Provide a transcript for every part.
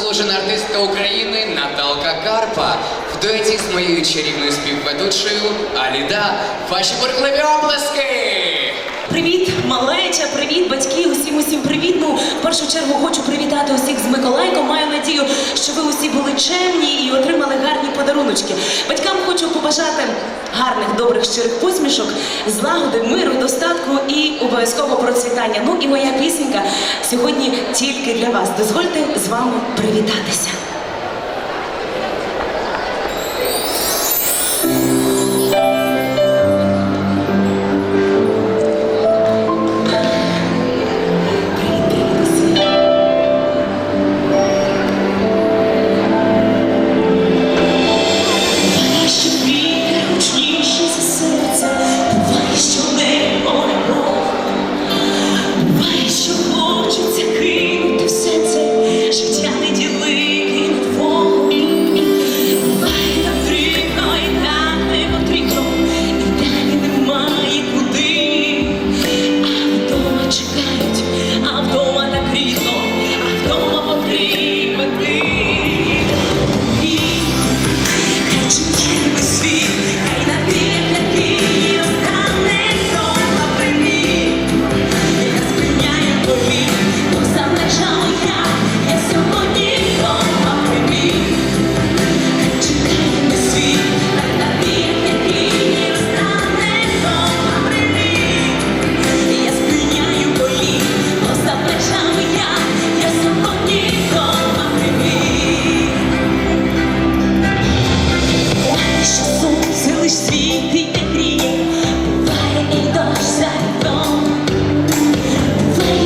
заслужена артистка України Наталка Карпа в дуеті з моєю чарівною співведучою Аліда. Ваші бурхливі обласки! Привіт, малеча, привіт, батьки, усім, усім привіт. Ну, в першу чергу хочу привітати усіх з Миколайком. Маю надію були чемні і отримали гарні подаруночки. Батькам хочу побажати гарних, добрих, щирих посмішок, злагоди, миру, достатку і обов'язково процвітання. Ну і моя пісенька сьогодні тільки для вас. Дозвольте з вами привітатися.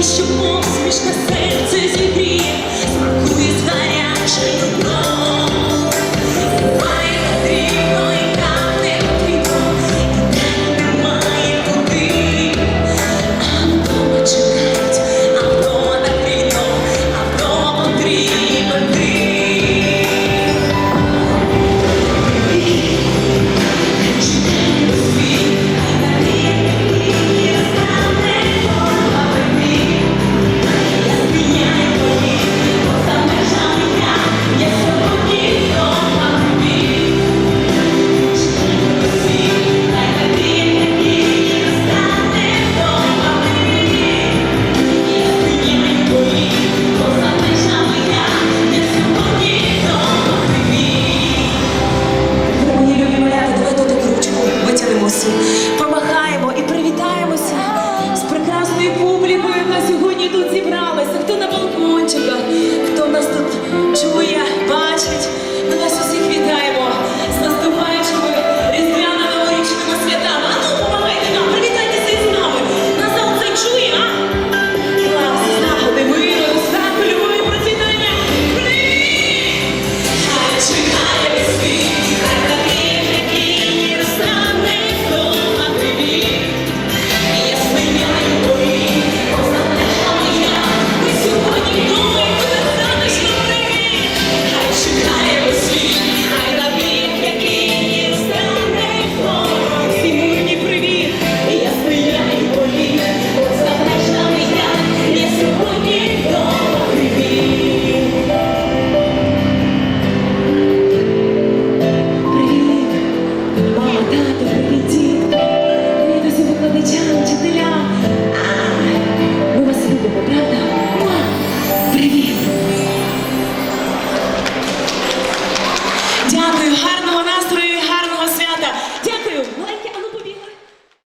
existe um moço me.